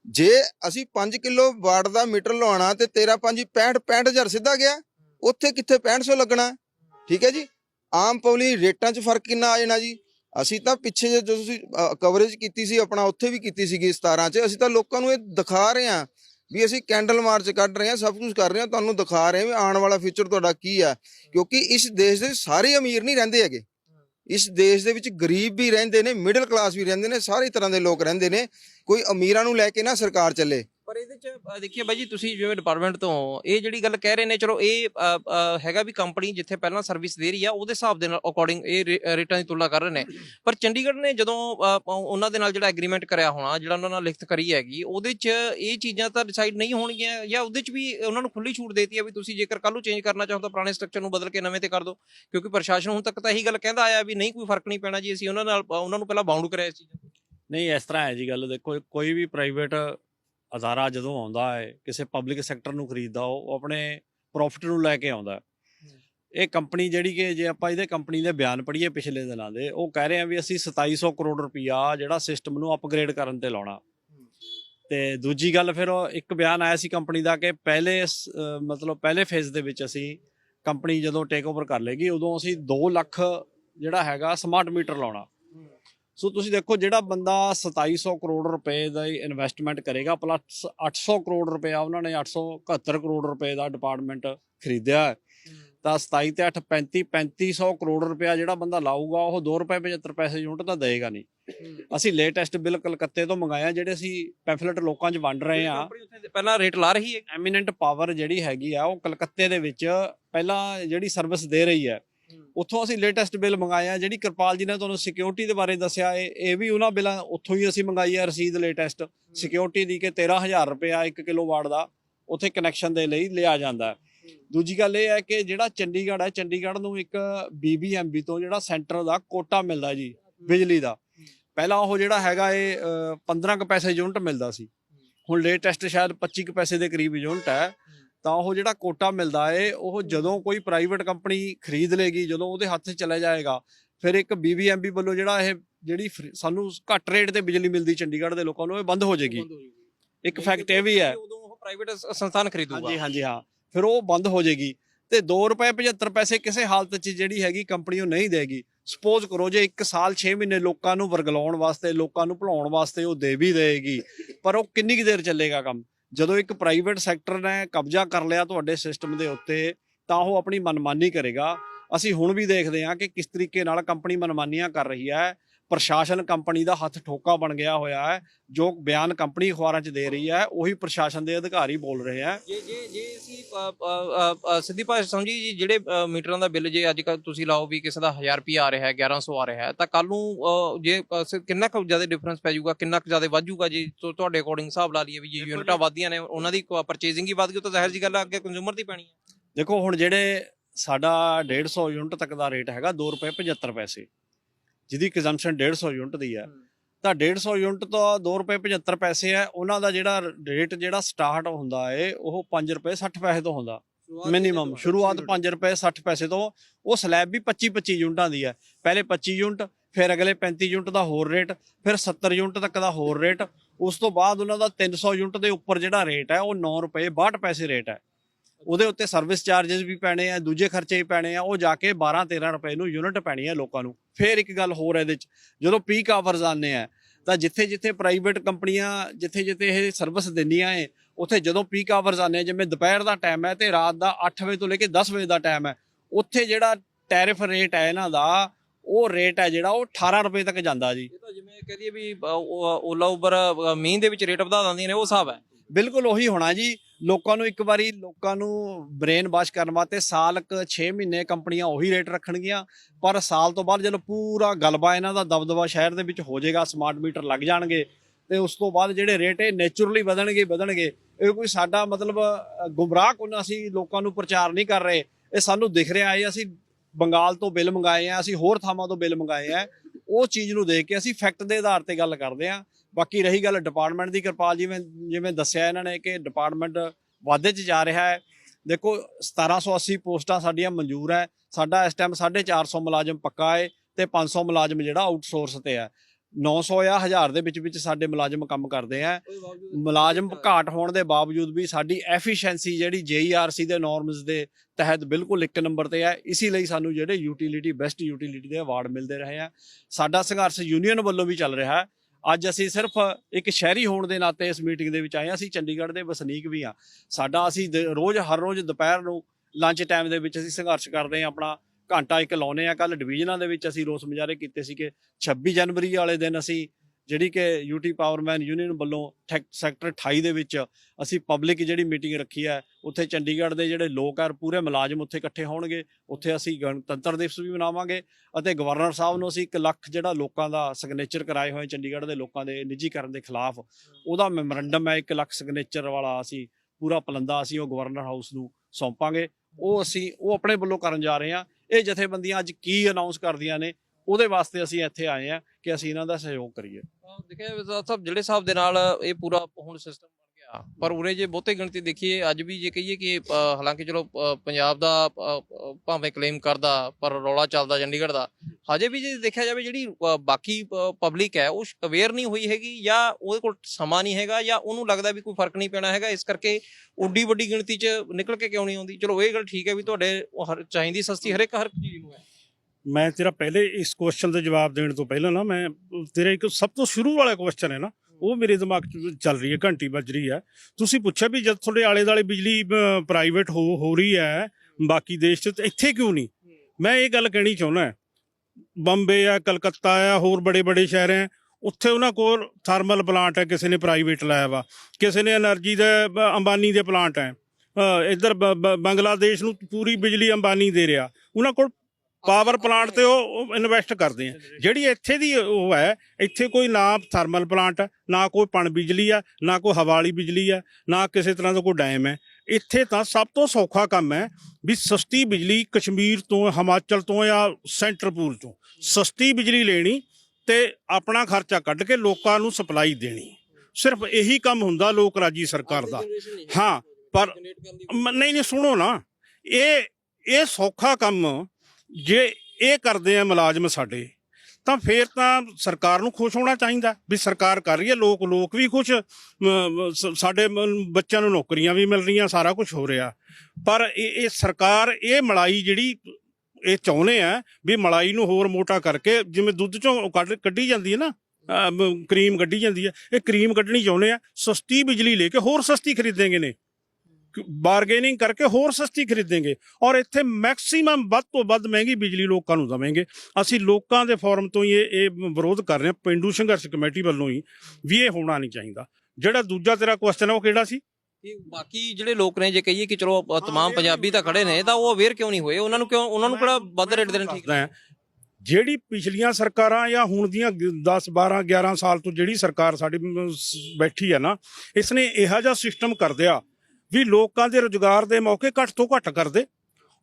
ਜੇ ਅਸੀਂ 5 ਕਿਲੋ ਵਾਟ ਦਾ ਮੀਟਰ ਲਵਾਉਣਾ ਤੇ ਤੇਰਾ 5 65 65000 ਸਿੱਧਾ ਗਿਆ ਉੱਥੇ ਕਿੱਥੇ 6500 ਲੱਗਣਾ? ਠੀਕ ਹੈ ਜੀ? ਆਮ ਪਬਲਿਕ ਰੇਟਾਂ 'ਚ ਫ਼ਰਕ ਕਿੰਨਾ ਆ ਜਾਣਾ ਜੀ? ਅਸੀਂ ਤਾਂ ਪਿੱਛੇ ਜੇ ਜਦੋਂ ਤੁਸੀਂ ਕਵਰੇਜ ਕੀਤੀ ਸੀ, ਆਪਣਾ ਉੱਥੇ ਵੀ ਕੀਤੀ ਸੀਗੀ 17 'ਚ, ਅਸੀਂ ਤਾਂ ਲੋਕਾਂ ਨੂੰ ਇਹ ਦਿਖਾ ਰਹੇ ਹਾਂ ਵੀ ਅਸੀਂ ਕੈਂਡਲ ਮਾਰਚ ਕੱਢ ਰਹੇ ਹਾਂ, ਸਭ ਕੁਝ ਕਰ ਰਹੇ ਹਾਂ, ਤੁਹਾਨੂੰ ਦਿਖਾ ਰਹੇ ਹਾਂ ਵੀ ਆਉਣ ਵਾਲਾ ਫਿਊਚਰ ਤੁਹਾਡਾ ਕੀ ਆ। ਕਿਉਂਕਿ ਇਸ ਦੇਸ਼ ਦੇ ਸਾਰੇ ਅਮੀਰ ਨਹੀਂ ਰਹਿੰਦੇ ਹੈਗੇ। ਇਸ ਦੇਸ਼ ਦੇ ਵਿੱਚ ਗਰੀਬ ਵੀ ਰਹਿੰਦੇ ਨੇ ਮਿਡਲ ਕਲਾਸ ਵੀ ਰਹਿੰਦੇ ਨੇ, ਸਾਰੇ ਤਰ੍ਹਾਂ ਦੇ ਲੋਕ ਰਹਿੰਦੇ ਨੇ। ਕੋਈ ਅਮੀਰਾਂ ਨੂੰ ਲੈ ਕੇ ਨਾ ਸਰਕਾਰ ਚੱਲੇ। ਇਹਦੇ ਚ ਅ, ਦੇਖੀਏ ਬਾਈ ਜੀ ਤੁਸੀਂ ਜਿਵੇਂ ਡਿਪਾਰਟਮੈਂਟ ਤੋਂ ਇਹ ਜਿਹੜੀ ਗੱਲ ਕਹਿ ਰਹੇ ਨੇ ਚਲੋ ਇਹ ਅ, ਅ, ਹੈਗਾ ਵੀ ਕੰਪਨੀ ਜਿੱਥੇ ਪਹਿਲਾਂ ਸਰਵਿਸ ਦੇ ਰਹੀ ਆ ਉਹਦੇ ਹਿਸਾਬ ਦੇ ਨਾਲ ਅਕੋਰਡਿੰਗ ਇਹ ਰੇ- ਰੇਟਾਂ ਦੀ ਤੁਲਨਾ ਕਰ ਰਹੇ ਨੇ ਪਰ ਚੰਡੀਗੜ੍ਹ ਨੇ ਜਦੋਂ ਅ, ਉਹਨਾਂ ਦੇ ਨਾਲ ਜਿਹੜਾ ਐਗਰੀਮੈਂਟ ਕਰਿਆ ਹੋਣਾ ਜਿਹੜਾ ਉਹਨਾਂ ਨਾਲ ਲਿਖਤ ਕਰੀ ਹੈਗੀ ਉਹਦੇ ਚ ਇਹ ਚੀਜ਼ਾਂ ਤਾਂ ਡਿਸਾਈਡ ਨਹੀਂ ਹੋਣਗੀਆਂ ਜਾਂ ਉਹਦੇ ਚ ਵੀ ਉਹਨਾਂ ਨੂੰ ਖੁੱਲੀ ਛੂਟ ਦੇਤੀ ਹੈ ਵੀ ਤੁਸੀਂ ਜੇਕਰ ਕੱਲ ਨੂੰ ਚੇਂਜ ਕਰਨਾ ਚਾਹੋ ਤਾਂ ਪੁਰਾਣੇ ਸਟਰਕਚਰ ਨੂੰ ਬਦਲ ਕੇ ਨਵੇਂ ਤੇ ਕਰ ਦਿਓ ਕਿਉਂਕਿ ਪ੍ਰਸ਼ਾਸਨ ਹੁਣ ਤੱਕ ਤਾਂ ਇਹੀ ਗੱਲ ਕਹਿੰਦਾ ਆਇਆ ਵੀ ਨਹੀਂ ਕੋਈ ਫ਼ਰਕ ਨਹੀਂ ਪੈਣਾ ਜੀ ਅਸੀਂ ਉਹਨਾਂ ਨਾਲ ਉਹਨਾਂ ਨੂੰ ਪਹਿਲਾਂ ਬਾਉਂਡ ਕਰਿਆ ਇਸ ਚੀਜ਼ਾਂ ਤੋਂ। ਨਹੀਂ ਇਸ ਤਰ੍ਹਾਂ ਹੈ ਜੀ ਗੱਲ ਦੇਖੋ ਕੋਈ ਵੀ ਪ੍ਰਾਈਵੇਟ ਅਦਾਰਾ ਜਦੋਂ ਆਉਂਦਾ ਹੈ, ਕਿਸੇ ਪਬਲਿਕ ਸੈਕਟਰ ਨੂੰ ਖਰੀਦਦਾ, ਉਹ ਆਪਣੇ ਪ੍ਰੋਫਿਟ ਨੂੰ ਲੈ ਕੇ ਆਉਂਦਾ ਇਹ ਕੰਪਨੀ ਜਿਹੜੀ ਕਿ ਜੇ ਆਪਾਂ ਇਹਦੇ ਕੰਪਨੀ ਦੇ ਬਿਆਨ ਪੜ੍ਹੀਏ ਪਿਛਲੇ ਦਿਨਾਂ ਦੇ, ਉਹ ਕਹਿ ਰਹੇ ਆ ਵੀ ਅਸੀਂ 2700 ਕਰੋੜ ਰੁਪਇਆ ਜਿਹੜਾ ਸਿਸਟਮ ਨੂੰ ਅਪਗ੍ਰੇਡ ਕਰਨ ਤੇ ਲਾਉਣਾ। ਤੇ ਦੂਜੀ ਗੱਲ ਫਿਰ ਇੱਕ ਬਿਆਨ ਆਇਆ ਸੀ ਕੰਪਨੀ ਦਾ ਕਿ ਪਹਿਲੇ ਮਤਲਬ ਪਹਿਲੇ ਫੇਜ਼ ਦੇ ਵਿੱਚ ਅਸੀਂ ਕੰਪਨੀ ਜਦੋਂ ਟੇਕ ਓਵਰ ਕਰ ਲੇਗੀ ਉਦੋਂ ਅਸੀਂ 2 ਲੱਖ ਜਿਹੜਾ ਹੈਗਾ ਸਮਾਰਟ ਮੀਟਰ ਲਾਉਣਾ। ਸੋ ਤੁਸੀਂ ਦੇਖੋ ਜਿਹੜਾ ਬੰਦਾ 2700 ਕਰੋੜ ਰੁਪਏ ਦਾ ਇਨਵੈਸਟਮੈਂਟ ਕਰੇਗਾ ਪਲੱਸ 800 ਕਰੋੜ ਰੁਪਏ ਉਹਨਾਂ ਨੇ 871 ਕਰੋੜ ਰੁਪਏ ਦਾ ਡਿਪਾਰਟਮੈਂਟ ਖਰੀਦਿਆ। ਤਾਂ 27 ਤੇ 8 35 3500 ਕਰੋੜ ਰੁਪਇਆ ਜਿਹੜਾ ਬੰਦਾ ਲਾਊਗਾ ਉਹ 2 ਰੁਪਏ 75 ਪੈਸੇ ਯੂਨਿਟ ਤਾਂ ਦੇਗਾ ਨਹੀਂ। ਅਸੀਂ ਲੇਟੈਸਟ ਬਿੱਲ ਕਲਕੱਤੇ ਤੋਂ ਮੰਗਾਇਆ ਜਿਹੜੇ ਅਸੀਂ ਪੈਂਫਲੇਟ ਲੋਕਾਂ 'ਚ ਵੰਡ ਰਹੇ ਆ ਪਹਿਲਾਂ ਰੇਟ ਲਾ ਰਹੀ ਹੈ। ਐਮੀਨੈਂਟ ਪਾਵਰ ਜਿਹੜੀ ਹੈਗੀ ਆ ਉਹ ਕਲਕੱਤੇ ਦੇ ਵਿੱਚ ਪਹਿਲਾਂ ਜਿਹੜੀ ਸਰਵਿਸ ਦੇ ਰਹੀ ਹੈ ਉੱਥੋਂ ਅਸੀਂ ਲੇਟੈਸਟ ਬਿੱਲ ਮੰਗਾਏ ਆ ਜਿਹੜੀ ਕਿਰਪਾਲ ਜੀ ਨੇ ਤੁਹਾਨੂੰ ਸਿਕਿਉਰਿਟੀ ਦੇ ਬਾਰੇ ਦੱਸਿਆ ਇਹ ਇਹ ਵੀ ਉਹਨਾਂ ਬਿੱਲਾਂ ਉੱਥੋਂ ਹੀ ਅਸੀਂ ਮੰਗਾਈ ਆ ਰਸੀਦ ਲੇਟੈਸਟ ਸਿਕਿਉਰਿਟੀ ਦੀ ਕਿ 13000 ਰੁਪਇਆ 1 ਕਿਲੋਵਾਟ ਦਾ ਉੱਥੇ ਕਨੈਕਸ਼ਨ ਦੇ ਲਈ ਲਿਆ ਜਾਂਦਾ ਹੈ। ਦੂਜੀ ਗੱਲ ਇਹ ਹੈ ਕਿ ਜਿਹੜਾ ਚੰਡੀਗੜ੍ਹ ਹੈ ਚੰਡੀਗੜ੍ਹ ਨੂੰ ਇੱਕ ਬੀਬੀਐਮਬੀ ਤੋਂ ਜਿਹੜਾ ਸੈਂਟਰ ਦਾ ਕੋਟਾ ਮਿਲਦਾ ਜੀ ਬਿਜਲੀ ਦਾ। ਪਹਿਲਾਂ ਉਹ ਜਿਹੜਾ ਹੈਗਾ ਇਹ ਅ, 15 ਕੁ ਪੈਸੇ ਯੂਨਿਟ ਮਿਲਦਾ ਸੀ। ਹੁਣ ਲੇਟੈਸਟ ਸ਼ਾਇਦ 25 ਕੁ ਪੈਸੇ ਦੇ ਕਰੀਬ ਯੂਨਿਟ ਹੈ। ਤਾਂ ਉਹ ਜਿਹੜਾ ਕੋਟਾ ਮਿਲਦਾ ਏ ਉਹ ਜਦੋਂ ਕੋਈ ਪ੍ਰਾਈਵੇਟ ਕੰਪਨੀ ਖਰੀਦ ਲੇਗੀ ਜਦੋਂ ਉਹਦੇ ਹੱਥ 'ਚ ਚਲਾ ਜਾਏਗਾ ਫਿਰ ਇੱਕ ਬੀਬੀਐਮਬੀ ਵੱਲੋਂ ਜਿਹੜਾ ਇਹ ਜਿਹੜੀ ਸਾਨੂੰ ਘੱਟ ਰੇਟ ਤੇ ਬਿਜਲੀ ਮਿਲਦੀ ਚੰਡੀਗੜ੍ਹ ਦੇ ਲੋਕਾਂ ਨੂੰ ਇਹ ਬੰਦ ਹੋ ਜਾਏਗੀ। ਇੱਕ ਫੈਕਟ ਇਹ ਵੀ ਹੈ। ਉਦੋਂ ਉਹ ਪ੍ਰਾਈਵੇਟ ਸੰਸਥਾਨ ਖਰੀਦੂਗਾ। ਹਾਂਜੀ ਹਾਂਜੀ ਹਾਂ। ਫਿਰ ਉਹ ਬੰਦ ਹੋ ਜਾਏਗੀ ਤੇ 2 ਰੁਪਏ 75 ਪੈਸੇ ਕਿਸੇ ਹਾਲਤ 'ਚ ਜਿਹੜੀ ਹੈਗੀ ਕੰਪਨੀ ਉਹ ਨਹੀਂ ਦੇਗੀ। ਸਪੋਜ਼ ਕਰੋ ਜੇ 1 ਸਾਲ 6 ਮਹੀਨੇ ਲੋਕਾਂ ਨੂੰ ਵਰਗਲਾਉਣ ਵਾਸਤੇ ਲੋਕਾਂ ਨੂੰ ਭੁਲਾਉਣ ਵਾਸਤੇ ਉਹ ਦੇ ਵੀ ਦੇਗੀ ਪਰ ਉਹ ਕਿੰਨੀ ਕੁ ਦੇਰ ਚੱਲੇਗਾ ਕੰਮ? ਜਦੋਂ ਇੱਕ ਪ੍ਰਾਈਵੇਟ ਸੈਕਟਰ ਨੇ ਕਬਜ਼ਾ ਕਰ ਲਿਆ ਤੁਹਾਡੇ ਸਿਸਟਮ ਦੇ ਉੱਤੇ, ਤਾਂ ਉਹ ਆਪਣੀ ਮਨਮਾਨੀ ਕਰੇਗਾ। ਅਸੀਂ ਹੁਣ ਵੀ ਦੇਖਦੇ ਹਾਂ ਕਿ ਕਿਸ ਤਰੀਕੇ ਨਾਲ ਕੰਪਨੀ ਮਨਮਾਨੀਆਂ ਕਰ ਰਹੀ ਹੈ। ਪ੍ਰਸ਼ਾਸਨ ਕੰਪਨੀ ਦਾ ਹੱਥ ਠੋਕਾ ਬਣ ਗਿਆ ਹੋਇਆ ਹੈ ਜੋ ਬਿਆਨ ਕੰਪਨੀ ਅਖਬਾਰਾਂ 'ਚ ਦੇ ਰਹੀ ਹੈ ਉਹੀ ਪ੍ਰਸ਼ਾਸਨ ਦੇ ਅਧਿਕਾਰੀ ਬੋਲ ਰਹੇ ਹੈ। ਜੇ ਜੇ ਜੇ ਅਸੀਂ ਸਿੱਧੀ ਭਾਸ਼ਾ ਸਮਝੀ ਜੀ ਜਿਹੜੇ ਮੀਟਰਾਂ ਦਾ ਬਿੱਲ ਜੇ ਅੱਜ ਕੱਲ ਤੁਸੀਂ ਲਾਓ ਵੀ ਕਿਸੇ ਦਾ 1000 ਰੁਪਿਆ ਆ ਰਿਹਾ ਹੈ 1100 ਆ ਰਿਹਾ ਹੈ ਤਾਂ ਕੱਲ ਨੂੰ ਜੇ ਕਿੰਨਾ ਕੁ ਜ਼ਿਆਦਾ ਡਿਫਰੈਂਸ ਪੈ ਜਾਊਗਾ ਕਿੰਨਾ ਕੁ ਜ਼ਿਆਦਾ ਵੱਧ ਜਾਊਗਾ ਜੀ? ਤੋ ਤੁਹਾਡੇ ਅਕੋਰਡਿੰਗ ਹਿਸਾਬ ਲਾ ਲਈਏ ਵੀ ਜੇ ਯੂਨਿਟਾਂ ਵਧਦੀਆਂ ਨੇ ਉਹਨਾਂ ਦੀ ਪਰਚੇਜ਼ਿੰਗ ਹੀ ਵੱਧ ਗਈ ਤਾਂ ਜ਼ਾਹਿਰ ਜੀ ਗੱਲ ਅੱਗੇ ਕੰਜ਼ਿਊਮਰ ਦੀ ਪੈਣੀ ਹੈ। ਦੇਖੋ ਹੁਣ ਜਿਹੜੇ ਸਾਡਾ 150 ਯੂਨਿਟ ਤੱਕ ਦਾ ਰੇਟ ਹੈਗਾ 2 ਰੁਪਏ 75 ਪੈਸੇ। ਜਿਹਦੀ ਕੰਜ਼ੰਪਸ਼ਨ 150 ਯੂਨਿਟ ਦੀ ਹੈ ਤਾਂ 150 ਯੂਨਿਟ ਤੋਂ 2 ਰੁਪਏ 75 ਪੈਸੇ ਹੈ ਉਹਨਾਂ ਦਾ ਜਿਹੜਾ ਰੇਟ ਜਿਹੜਾ ਸਟਾਰਟ ਹੁੰਦਾ ਹੈ ਉਹ 5 ਰੁਪਏ 60 ਪੈਸੇ ਤੋਂ ਹੁੰਦਾ। ਮਿਨੀਮਮ ਸ਼ੁਰੂਆਤ 5 ਰੁਪਏ 60 ਪੈਸੇ ਤੋਂ ਉਹ ਸਲੈਬ ਵੀ 25 25 ਯੂਨਿਟਾਂ ਦੀ ਹੈ। ਪਹਿਲੇ 25 ਯੂਨਿਟ ਫਿਰ ਅਗਲੇ 35 ਯੂਨਿਟ ਦਾ ਹੋਰ ਰੇਟ ਫਿਰ 70 ਯੂਨਿਟ ਤੱਕ ਦਾ ਹੋਰ ਰੇਟ ਉਸ ਤੋਂ ਬਾਅਦ ਉਹਨਾਂ ਦਾ 300 ਯੂਨਿਟ ਦੇ ਉੱਪਰ ਜਿਹੜਾ ਰੇਟ ਹੈ ਉਹ 9 ਰੁਪਏ 62 ਪੈਸੇ ਰੇਟ ਹੈ। ਉਹਦੇ ਉੱਤੇ ਸਰਵਿਸ ਚਾਰजेस ਵੀ ਪੈਣੇ ਆ ਦੂਜੇ ਖਰਚੇ ਵੀ ਪੈਣੇ ਆ ਉਹ ਜਾ ਕੇ 12 13 ਰੁਪਏ ਨੂੰ ਯੂਨਿਟ ਪੈਣੀ ਹੈ ਲੋਕਾਂ ਨੂੰ। ਫਿਰ ਇੱਕ ਗੱਲ ਹੋਰ ਇਹਦੇ ਚ ਜਦੋਂ ਪੀਕ ਆਫਰਸ ਆਉਂਦੇ ਆ ਤਾਂ ਜਿੱਥੇ ਜਿੱਥੇ ਪ੍ਰਾਈਵੇਟ ਕੰਪਨੀਆਂ ਜਿੱਥੇ ਜਿੱਥੇ ਇਹ ਸਰਵਿਸ ਦਿੰਦੀਆਂ ਏ ਉੱਥੇ ਜਦੋਂ ਪੀਕ ਆਵਰਸ ਆਉਂਦੇ ਆ ਜਿਵੇਂ ਦੁਪਹਿਰ ਦਾ ਟਾਈਮ ਹੈ ਤੇ ਰਾਤ ਦਾ 8 ਵਜੇ ਤੋਂ ਲੈ ਕੇ 10 ਵਜੇ ਦਾ ਟਾਈਮ ਹੈ ਉੱਥੇ ਜਿਹੜਾ ਟੈਰਿਫ ਰੇਟ ਹੈ ਇਹਨਾਂ ਦਾ ਉਹ ਰੇਟ ਹੈ ਜਿਹੜਾ ਉਹ 18 ਰੁਪਏ ਤੱਕ ਜਾਂਦਾ ਜੀ। ਇਹ ਤਾਂ ਜਿਵੇਂ ਕਹ ਦਈਏ ਵੀ ਓਲਾ ਉਬਰ ਮੀਂਹ ਦੇ ਵਿੱਚ ਰੇਟ ਵਧਾ ਦਿੰਦੀਆਂ ਨੇ ਉਹ ਹਿਸਾਬ ਹੈ। ਬਿਲਕੁਲ ਉਹੀ ਹੋਣਾ ਜੀ। ਲੋਕਾਂ ਨੂੰ ਇੱਕ ਵਾਰੀ ਲੋਕਾਂ ਨੂੰ ਬ੍ਰੇਨ ਵਾਸ਼ ਕਰਨ ਵਾਸਤੇ ਸਾਲ ਕ 6 ਮਹੀਨੇ ਕੰਪਨੀਆਂ ਉਹੀ ਰੇਟ ਰੱਖਣਗੀਆਂ, ਪਰ ਸਾਲ ਤੋਂ ਬਾਅਦ ਜਦੋਂ ਪੂਰਾ ਗਲਬਾ ਇਹਨਾਂ ਦਾ ਦਬਦਬਾ ਸ਼ਹਿਰ ਦੇ ਵਿੱਚ ਹੋ ਜਾਏਗਾ ਸਮਾਰਟ ਮੀਟਰ ਲੱਗ ਜਾਣਗੇ ਤੇ ਉਸ ਤੋਂ ਬਾਅਦ ਜਿਹੜੇ ਰੇਟ ਇਹ ਨੇਚਰਲੀ ਵਧਣਗੇ ਵਧਣਗੇ, ਇਹ ਕੋਈ ਸਾਡਾ ਮਤਲਬ ਗੁੰਮਰਾਹ ਕੋਨ ਅਸੀਂ ਲੋਕਾਂ ਨੂੰ ਪ੍ਰਚਾਰ ਨਹੀਂ ਕਰ ਰਹੇ। ਇਹ ਸਾਨੂੰ ਦਿਖ ਰਿਹਾ ਹੈ, ਅਸੀਂ ਬੰਗਾਲ ਤੋਂ ਬਿੱਲ ਮੰਗਾਏ ਆ, ਅਸੀਂ ਹੋਰ ਥਾਵਾਂ ਤੋਂ ਬਿੱਲ ਮੰਗਾਏ ਆ। ਉਹ ਚੀਜ਼ ਨੂੰ ਦੇਖ ਕੇ ਅਸੀਂ ਫੈਕਟ ਦੇ ਆਧਾਰ ਤੇ ਗੱਲ ਕਰਦੇ ਹਾਂ। ਬਾਕੀ ਰਹੀ ਗੱਲ ਡਿਪਾਰਟਮੈਂਟ ਦੀ, ਕਿਰਪਾਲ ਜਿਵੇਂ ਜਿਵੇਂ ਦੱਸਿਆ ਇਹਨਾਂ ਨੇ ਕਿ ਡਿਪਾਰਟਮੈਂਟ ਵਾਧੇ 'ਚ ਜਾ ਰਿਹਾ ਹੈ। ਦੇਖੋ 1780 ਪੋਸਟਾਂ ਸਾਡੀਆਂ ਮਨਜ਼ੂਰ ਹੈ। ਸਾਡਾ ਇਸ ਟਾਈਮ 450 ਮੁਲਾਜ਼ਮ ਪੱਕਾ ਹੈ ਤੇ 500 ਮੁਲਾਜ਼ਮ ਜਿਹੜਾ ਆਊਟਸੋਰਸ ਤੇ ਹੈ। 900 ਜਾਂ 1000 ਦੇ ਵਿੱਚ ਵਿੱਚ ਸਾਡੇ ਮੁਲਾਜ਼ਮ ਕੰਮ ਕਰਦੇ ਆ। ਮੁਲਾਜ਼ਮ ਘਾਟ ਹੋਣ ਦੇ ਬਾਵਜੂਦ ਵੀ ਸਾਡੀ ਐਫੀਸ਼ੀਐਂਸੀ ਜਿਹੜੀ ਜੀਆਰਸੀ ਦੇ ਨਾਰਮਸ ਦੇ ਤਹਿਤ ਬਿਲਕੁਲ ਇੱਕ ਨੰਬਰ ਤੇ ਹੈ। ਇਸੇ ਲਈ ਸਾਨੂੰ ਜਿਹੜੇ ਯੂਟਿਲਿਟੀ ਬੈਸਟ ਯੂਟਿਲਿਟੀ ਦੇ ਅਵਾਰਡ ਮਿਲਦੇ ਰਹੇ ਆ। ਸਾਡਾ ਸੰਘਰਸ਼ ਯੂਨੀਅਨ ਵੱਲੋਂ ਵੀ ਚੱਲ ਰਿਹਾ ਹੈ। ਅੱਜ ਅਸੀਂ ਸਿਰਫ ਇੱਕ ਸ਼ਹਿਰੀ ਹੋਣ ਦੇ ਨਾਤੇ ਇਸ ਮੀਟਿੰਗ ਦੇ ਵਿੱਚ ਆਏ ਹਾਂ। ਅਸੀਂ ਚੰਡੀਗੜ੍ਹ ਦੇ ਵਸਨੀਕ ਵੀ ਹਾਂ। ਸਾਡਾ ਅਸੀਂ ਰੋਜ਼ ਹਰ ਰੋਜ਼ ਦੁਪਹਿਰ ਨੂੰ ਲੰਚ ਟਾਈਮ ਦੇ ਵਿੱਚ ਅਸੀਂ ਸੰਘਰਸ਼ ਕਰਦੇ ਹਾਂ ਆਪਣਾ। ਘੰਟਾ ਇੱਕ ਲਾਉਨੇ ਆ। ਕੱਲ ਡਿਵੀਜ਼ਨਾਂ ਦੇ ਵਿੱਚ ਅਸੀਂ ਰੋਸ ਮੁਜ਼ਾਹਰੇ ਕੀਤੇ ਸੀਗੇ। 26 ਜਨਵਰੀ ਵਾਲੇ ਦਿਨ ਅਸੀਂ ਜਿਹੜੀ ਕਿ ਯੂਟੀ ਪਾਵਰਮੈਨ ਯੂਨੀਅਨ ਵੱਲੋਂ ਠੈਕ- ਸੈਕਟਰ 28 ਦੇ ਵਿੱਚ ਅਸੀਂ ਪਬਲਿਕ ਜਿਹੜੀ ਮੀਟਿੰਗ ਰੱਖੀ ਹੈ, ਉੱਥੇ ਚੰਡੀਗੜ੍ਹ ਦੇ ਜਿਹੜੇ ਲੋਕ ਆ, ਪੂਰੇ ਮੁਲਾਜ਼ਮ ਉੱਥੇ ਇਕੱਠੇ ਹੋਣਗੇ। ਉੱਥੇ ਅਸੀਂ ਗਣਤੰਤਰ ਦਿਵਸ ਵੀ ਮਨਾਵਾਂਗੇ ਅਤੇ ਗਵਰਨਰ ਸਾਹਿਬ ਨੂੰ ਅਸੀਂ 1 ਲੱਖ ਜਿਹੜਾ ਲੋਕਾਂ ਦਾ ਸਿਗਨੇਚਰ ਕਰਾਏ ਹੋਏ ਚੰਡੀਗੜ੍ਹ ਦੇ ਲੋਕਾਂ ਦੇ ਨਿੱਜੀਕਰਨ ਦੇ ਖਿਲਾਫ। ਉਹਦਾ ਮੈਮੋਰੰਡਮ ਹੈ 1 ਲੱਖ ਸਿਗਨੇਚਰ ਵਾਲਾ ਅਸੀਂ ਪੂਰਾ ਪਲੰਦਾ ਅਸੀਂ ਉਹ ਗਵਰਨਰ ਹਾਊਸ ਨੂੰ ਸੌਂਪਾਂਗੇ। ਉਹ ਅਸੀਂ, ਉਹ ਆਪਣੇ ਵੱਲੋਂ ਕਰਨ ਜਾ ਰਹੇ ਹਾਂ। ਇਹ ਜਥੇਬੰਦੀਆਂ ਅੱਜ ਕੀ ਅਨਾਉਂਸ ਕਰਦੀਆਂ ਨੇ, ਉਹਦੇ ਵਾਸਤੇ ਅਸੀਂ ਇੱਥੇ ਆਏ ਹਾਂ ਕਿ ਅਸੀਂ ਇਹਨਾਂ ਦਾ ਸਹਿਯੋਗ ਕਰੀਏ। ਦੇਖਿਆ ਸਾਹਿਬ, ਜਿਹੜੇ ਹਿਸਾਬ ਦੇ ਨਾਲ ਇਹ ਪੂਰਾ ਹੁਣ ਸਿਸਟਮ ਪਰ ਉਰੇ ਜੇ ਬਹੁਤੇ ਗਿਣਤੀ ਦੇਖੀਏ ਅੱਜ ਵੀ ਜੇ ਕਹੀਏ ਕਿ ਅ, ਹਾਲਾਂਕਿ ਚਲੋ ਅ, ਪੰਜਾਬ ਦਾ ਅ, ਅ, ਭਾਵੇਂ ਕਲੇਮ ਕਰਦਾ ਪਰ ਰੌਲਾ ਚੱਲਦਾ ਚੰਡੀਗੜ੍ਹ ਦਾ ਹਜੇ ਵੀ ਜੇ ਦੇਖਿਆ ਜਾਵੇ ਜਿਹੜੀ ਅ, ਬਾਕੀ ਪਬਲਿਕ ਹੈ ਉਹ ਅਵੇਅਰ ਨਹੀਂ ਹੋਈ ਹੈਗੀ ਜਾਂ ਉਹਦੇ ਕੋਲ ਸਮਾਂ ਨਹੀਂ ਹੈਗਾ ਜਾਂ ਉਹਨੂੰ ਲੱਗਦਾ ਵੀ ਕੋਈ ਫ਼ਰਕ ਨਹੀਂ ਪੈਣਾ ਹੈਗਾ ਇਸ ਕਰਕੇ ਓਡੀ ਵੱਡੀ ਗਿਣਤੀ 'ਚ ਨਿਕਲ ਕੇ ਕਿਉਂ ਨਹੀਂ ਆਉਂਦੀ? ਚਲੋ ਇਹ ਗੱਲ ਠੀਕ ਹੈ ਵੀ ਤੁਹਾਡੇ ਉਹ ਹਰ ਚਾਹੀਦੀ ਸਸਤੀ ਹਰੇਕ ਹਰ ਇੱਕ ਚੀਜ਼ ਨੂੰ ਹੈ। ਮੈਂ ਤੇਰਾ ਪਹਿਲੇ ਇਸ ਕੁਐਸਚਨ ਦਾ ਜਵਾਬ ਦੇਣ ਤੋਂ ਪਹਿਲਾਂ ਨਾ ਮੈਂ ਤੇਰਾ ਇੱਕ ਸਭ ਤੋਂ ਸ਼ੁਰੂ ਵਾਲਾ ਕੁਐਸਚਨ ਹੈ ਨਾ ਉਹ ਮੇਰੇ ਦਿਮਾਗ 'ਚ ਚੱਲ ਰਹੀ ਹੈ, ਘੰਟੀ ਵੱਜ ਰਹੀ ਹੈ। ਤੁਸੀਂ ਪੁੱਛਿਆ ਵੀ ਜਦ ਤੁਹਾਡੇ ਆਲੇ ਦਾਲੇ ਬਿਜਲੀ ਪ੍ਰਾਈਵੇਟ ਹੋ ਹੋ ਰਹੀ ਹੈ, ਬਾਕੀ ਦੇਸ਼ 'ਚ ਇੱਥੇ ਕਿਉਂ ਨਹੀਂ? ਮੈਂ ਇਹ ਗੱਲ ਕਹਿਣੀ ਚਾਹੁੰਦਾ ਬੰਬੇ ਆ, ਕਲਕੱਤਾ ਆ, ਹੋਰ ਬੜੇ ਬੜੇ ਸ਼ਹਿਰ ਆ, ਉੱਥੇ ਉਹਨਾਂ ਕੋਲ ਥਰਮਲ ਪਲਾਂਟ ਹੈ ਕਿਸੇ ਨੇ ਪ੍ਰਾਈਵੇਟ ਲਾਇਆ ਵਾ। ਕਿਸੇ ਨੇ એનર્ਜੀ ਦੇ ਅੰਬਾਨੀ ਦੇ ਪਲਾਂਟ ਹੈ ਇੱਧਰ ਬੰਗਲਾਦੇਸ਼ ਨੂੰ ਪੂਰੀ ਬਿਜਲੀ ਅੰਬਾਨੀ ਦੇ ਰਿਹਾ। ਉਹਨਾਂ ਕੋਲ ਪਾਵਰ ਪਲਾਂਟ ਤੇ ਉਹ ਇਨਵੈਸਟ ਕਰਦੇ ਆ। ਜਿਹੜੀ ਇੱਥੇ ਦੀ ਉਹ ਹੈ ਇੱਥੇ ਕੋਈ ਨਾ ਥਰਮਲ ਪਲਾਂਟ ਨਾ ਕੋਈ ਪਣ ਬਿਜਲੀ ਆ ਨਾ ਕੋਈ ਹਵਾ ਵਾਲੀ ਬਿਜਲੀ ਆ ਨਾ ਕਿਸੇ ਤਰ੍ਹਾਂ ਦਾ ਕੋਈ ਡੈਮ ਹੈ। ਇੱਥੇ ਤਾਂ ਸਭ ਤੋਂ ਸੌਖਾ ਕੰਮ ਹੈ ਵੀ ਸਸਤੀ ਬਿਜਲੀ ਕਸ਼ਮੀਰ ਤੋਂ ਹਿਮਾਚਲ ਤੋਂ ਜਾਂ ਸੈਂਟਰ ਪੂਲ ਤੋਂ। ਸਸਤੀ ਬਿਜਲੀ ਲੈਣੀ ਤੇ ਆਪਣਾ ਖਰਚਾ ਕੱਢ ਕੇ ਲੋਕਾਂ ਨੂੰ ਸਪਲਾਈ ਦੇਣੀ। ਸਿਰਫ ਇਹੀ ਕੰਮ ਹੁੰਦਾ ਲੋਕ ਰਾਜੀ ਸਰਕਾਰ ਦਾ। ਹਾਂ, ਪਰ ਨਹੀਂ ਨਹੀਂ ਸੁਣੋ ਨਾ। ਇਹ ਇਹ ਸੌਖਾ ਕੰਮ ਜੇ ਇਹ ਕਰਦੇ ਆ ਮੁਲਾਜ਼ਮ ਸਾਡੇ, ਤਾਂ ਫੇਰ ਤਾਂ ਸਰਕਾਰ ਨੂੰ ਖੁਸ਼ ਹੋਣਾ ਚਾਹੀਦਾ ਵੀ ਸਰਕਾਰ ਕਰ ਰਹੀ ਹੈ, ਲੋਕ ਲੋਕ ਵੀ ਖੁਸ਼ ਸਾਡੇ ਬੱਚਿਆਂ ਨੂੰ ਨੌਕਰੀਆਂ ਵੀ ਮਿਲ ਰਹੀਆਂ, ਸਾਰਾ ਕੁਝ ਹੋ ਰਿਹਾ। ਪਰ ਇਹ ਇਹ ਸਰਕਾਰ ਇਹ ਮਲਾਈ ਜਿਹੜੀ ਇਹ ਚਾਹੁੰਦੇ ਆ ਵੀ ਮਲਾਈ ਨੂੰ ਹੋਰ ਮੋਟਾ ਕਰਕੇ ਜਿਵੇਂ ਦੁੱਧ ਚੋਂ ਕੱਢ, ਕੱਢੀ ਜਾਂਦੀ ਹੈ ਨਾ ਕਰੀਮ ਕੱਢੀ ਜਾਂਦੀ ਹੈ, ਇਹ ਕਰੀਮ ਕੱਢਣੀ ਚਾਹੁੰਦੇ ਆ, ਸਸਤੀ ਬਿਜਲੀ ਲੈ ਕੇ ਹੋਰ ਸਸਤੀ ਖਰੀਦਣਗੇ ਨੇ। ਬਾਰਗੇਨਿੰਗ ਕਰਕੇ ਹੋਰ ਸਸਤੀ ਖਰੀਦੇਂਗੇ। ਔਰ ਇੱਥੇ ਮੈਕਸਿਮਮ ਵੱਧ ਤੋਂ ਵੱਧ ਮਹਿੰਗੀ ਬਿਜਲੀ ਲੋਕਾਂ ਨੂੰ ਦਵਾਂਗੇ। ਅਸੀਂ ਲੋਕਾਂ ਦੇ ਫੋਰਮ ਤੋਂ ਹੀ ਇਹ ਇਹ ਵਿਰੋਧ ਕਰ ਰਹੇ ਹਾਂ। ਪਿੰਡੂ ਸੰਘਰਸ਼ ਕਮੇਟੀ ਵੱਲੋਂ ਹੀ ਵੀ ਇਹ ਹੋਣਾ ਨਹੀਂ ਚਾਹੀਦਾ। ਜਿਹੜਾ ਦੂਜਾ ਤੇਰਾ ਕੁਐਸਚਨ ਹੈ ਉਹ ਕਿਹੜਾ ਸੀ? ਇਹ ਬਾਕੀ ਜਿਹੜੇ ਲੋਕ ਨੇ ਜੇ ਕਹੀਏ ਕਿ ਚਲੋ ਤਮਾਮ ਪੰਜਾਬੀ ਤਾਂ ਖੜੇ ਨੇ ਤਾਂ ਉਹ ਅਵੇਅਰ ਕਿਉਂ ਨਹੀਂ ਹੋਏ? ਉਹਨਾਂ ਨੂੰ ਕਿਉਂ ਉਹਨਾਂ ਨੂੰ ਕਿਹੜਾ ਵੱਧ ਰੇਟ ਦੇਣਾ ਠੀਕ ਹਾਂ। ਜਿਹੜੀ ਪਿਛਲੀਆਂ ਸਰਕਾਰਾਂ ਜਾਂ ਹੁਣ ਦੀਆਂ 10 12 11 ਸਾਲ ਤੋਂ ਜਿਹੜੀ ਸਰਕਾਰ ਸਾਡੀ ਬੈਠੀ ਹੈ ਨਾ ਇਸ ਨੇ ਇਹੋ ਜਿਹਾ ਸਿਸਟਮ ਕਰ ਦਿਆ। ਵੀ ਲੋਕਾਂ ਦੇ ਰੁਜ਼ਗਾਰ ਦੇ ਮੌਕੇ ਘੱਟ ਤੋਂ ਘੱਟ ਕਰਦੇ।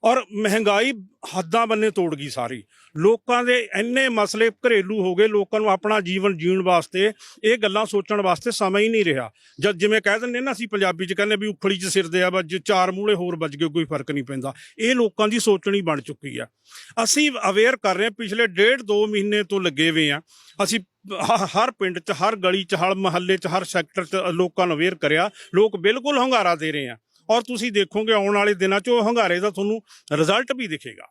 ਔਰ ਮਹਿੰਗਾਈ ਹੱਦਾਂ ਬੰਨੇ ਤੋੜ ਗਈ ਸਾਰੀ। ਲੋਕਾਂ ਦੇ ਇੰਨੇ ਮਸਲੇ ਘਰੇਲੂ ਹੋ ਗਏ, ਲੋਕਾਂ ਨੂੰ ਆਪਣਾ ਜੀਵਨ ਜੀਣ ਵਾਸਤੇ, ਇਹ ਗੱਲਾਂ ਸੋਚਣ ਵਾਸਤੇ ਸਮਾਂ ਹੀ ਨਹੀਂ ਰਿਹਾ। ਜਦ ਜਿਵੇਂ ਕਹਿ ਦਿੰਦੇ ਨਾ ਅਸੀਂ ਪੰਜਾਬੀ ਚ ਕਹਿੰਦੇ ਵੀ ਉਖਲੀ ਚ ਸਿਰ ਦੇ ਆ ਵੱਜ ਚਾਰ ਮੂਲੇ ਹੋਰ ਵੱਜ ਗਏ, ਕੋਈ ਫ਼ਰਕ ਨਹੀਂ ਪੈਂਦਾ। ਇਹ ਲੋਕਾਂ ਦੀ ਸੋਚਣੀ ਬਣ ਚੁੱਕੀ ਆ। ਅਸੀਂ ਅਵੇਅਰ ਕਰ ਰਹੇ ਹਾਂ ਪਿਛਲੇ ਡੇਢ ਦੋ ਮਹੀਨੇ ਤੋਂ ਲੱਗੇ ਹੋਏ ਆ। ਅਸੀਂ ਹ- ਹਰ ਪਿੰਡ 'ਚ, ਹਰ ਗਲੀ 'ਚ, ਹਰ ਮਹੱਲੇ 'ਚ, ਹਰ ਸੈਕਟਰ 'ਚ ਲੋਕਾਂ ਨੂੰ ਅਵੇਅਰ ਕਰਿਆ। ਲੋਕ ਬਿਲਕੁਲ ਹੰਗਾਰਾ ਦੇ ਰਹੇ ਆ। ਔਰ ਤੁਸੀਂ ਦੇਖੋਗੇ ਆਉਣ ਵਾਲੇ ਦਿਨਾਂ 'ਚ ਉਹ ਹੰਗਾਰੇ ਦਾ ਤੁਹਾਨੂੰ ਰਿਜ਼ਲਟ ਵੀ ਦਿਖੇਗਾ।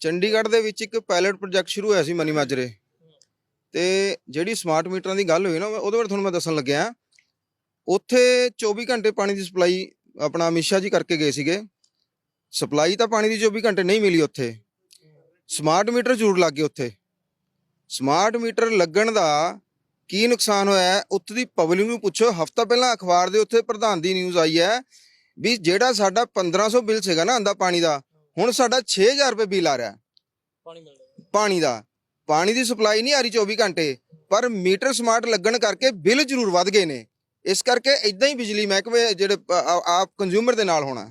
ਚੰਡੀਗੜ੍ਹ ਦੇ ਵਿੱਚ ਇੱਕ ਪਾਇਲਟ ਪ੍ਰੋਜੈਕਟ ਸ਼ੁਰੂ ਹੋਇਆ ਸੀ ਮਨੀ ਮਾਜਰੇ। ਤੇ ਜਿਹੜੀ ਸਮਾਰਟ ਮੀਟਰਾਂ ਦੀ ਗੱਲ ਹੋਈ ਨਾ ਉਹਦੇ ਬਾਰੇ ਤੁਹਾਨੂੰ ਮੈਂ ਦੱਸਣ ਲੱਗਿਆ। ਉੱਥੇ 24 ਘੰਟੇ ਪਾਣੀ ਦੀ ਸਪਲਾਈ ਆਪਣਾ ਅਮਿਤ ਸ਼ਾਹ ਜੀ ਕਰਕੇ ਗਏ ਸੀਗੇ। ਸਪਲਾਈ ਤਾਂ ਪਾਣੀ ਦੀ 24 ਘੰਟੇ ਨਹੀਂ ਮਿਲੀ ਉੱਥੇ। ਸਮਾਰਟ ਮੀਟਰ ਜ਼ਰੂਰ ਲੱਗ ਗਏ ਉੱਥੇ। ਸਮਾਰਟ ਮੀਟਰ ਲੱਗਣ ਦਾ ਕੀ ਨੁਕਸਾਨ ਹੋਇਆ? ਉੱਥੇ ਦੀ ਪਬਲਿਕ ਨੂੰ ਪੁੱਛੋ। ਹਫਤਾ ਪਹਿਲਾਂ ਅਖਬਾਰ ਦੇ ਉੱਤੇ ਪ੍ਰਧਾਨ ਦੀ ਨਿਊਜ਼ ਆਈ ਹੈ ਵੀ ਜਿਹੜਾ ਸਾਡਾ 1500 ਬਿੱਲ ਸੀਗਾ ਨਾ ਆਂਦਾ ਪਾਣੀ ਦਾ ਹੁਣ ਸਾਡਾ 6000 ਰੁਪਏ ਬਿੱਲ ਆ ਰਿਹਾ। ਪਾਣੀ ਮਿਲ ਰਿਹਾ। ਪਾਣੀ ਦਾ। ਪਾਣੀ ਦੀ ਸਪਲਾਈ ਨਹੀਂ ਆ ਰਹੀ 24 ਘੰਟੇ ਪਰ ਮੀਟਰ ਸਮਾਰਟ ਲੱਗਣ ਕਰਕੇ ਬਿੱਲ ਜ਼ਰੂਰ ਵੱਧ ਗਏ ਨੇ। ਇਸ ਕਰਕੇ ਇਦਾਂ ਹੀ ਬਿਜਲੀ ਮਹਿਕਮੇ ਜਿਹੜੇ ਆਪ ਕੰਜ਼ਿਊਮਰ ਦੇ ਨਾਲ ਹੋਣਾ।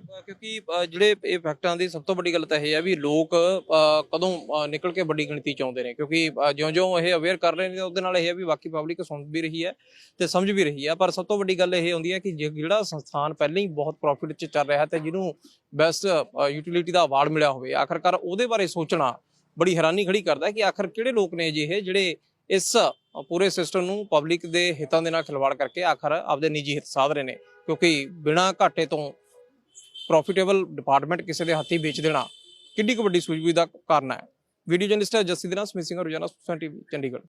ਕਿਉਂਕਿ ਜਿਹੜੇ ਇਹ ਫੈਕਟਰਾਂ ਦੀ ਸਭ ਤੋਂ ਵੱਡੀ ਗੱਲ ਤਾਂ ਇਹ ਹੈ ਵੀ ਲੋਕ ਅ, ਕਦੋਂ ਨਿਕਲ ਕੇ ਵੱਡੀ ਗਿਣਤੀ ਚ ਆਉਂਦੇ ਨੇ ਕਿਉਂਕਿ ਜਿਉਂ-ਜਿਉਂ ਇਹ ਅਵੇਅਰ ਕਰ ਰਹੇ ਨੇ ਉਹਦੇ ਨਾਲ ਇਹ ਹੈ ਵੀ ਬਾਕੀ ਪਬਲਿਕ ਸੁਣ ਵੀ ਰਹੀ ਹੈ ਤੇ ਸਮਝ ਵੀ ਰਹੀ ਹੈ ਪਰ ਸਭ ਤੋਂ ਵੱਡੀ ਗੱਲ ਇਹ ਹੁੰਦੀ ਹੈ ਕਿ ਜਿਹੜਾ ਸੰਸਥਾਨ ਪਹਿਲਾਂ ਹੀ ਬਹੁਤ ਪ੍ਰੋਫਿਟ ਚ ਚੱਲ ਰਿਹਾ ਤੇ ਜਿਹਨੂੰ ਬੈਸਟ ਯੂਟਿਲਿਟੀ ਦਾ ਅਵਾਰਡ ਮਿਲਿਆ ਹੋਵੇ ਆਖਰਕਾਰ ਉਹਦੇ ਬਾਰੇ ਸੋਚਣਾ ਬੜੀ ਹੈਰਾਨੀ ਖੜੀ ਕਰਦਾ ਕਿ ਆਖਰ ਕਿਹੜੇ ਲੋਕ ਨੇ ਜਿਹੇ ਜਿਹੜੇ ਇਸ ਪੂਰੇ ਸਿਸਟਮ ਨੂੰ ਪਬਲਿਕ ਦੇ ਹਿੱਤਾਂ ਦੇ ਨਾਲ ਖਿਲਵਾੜ ਕਰਕੇ ਆਖਰ ਆਪਦੇ ਨਿੱਜੀ ਹਿੱਤ ਸਾਧ ਰਹੇ ਨੇ ਕਿਉਂਕਿ ਬਿਨਾਂ ਘਾਟੇ ਤੋਂ ਪ੍ਰੋਫਿਟੇਬਲ ਡਿਪਾਰਟਮੈਂਟ ਕਿਸੇ ਦੇ ਹੱਥੀ ਵੇਚ ਦੇਣਾ ਕਿੰਨੀ ਕੁ ਵੱਡੀ ਸੂਝਬੂਝ ਦਾ ਕਾਰਨ ਹੈ। ਵੀਡੀਓ ਜਰਨਲਿਸਟ ਜੱਸੀ ਦੇ ਨਾਲ, ਸਮਿਤ ਸਿੰਘ ਰੋਜ਼ਾਨਾ ਸੁਸਾਇਟੀ, ਚੰਡੀਗੜ੍ਹ।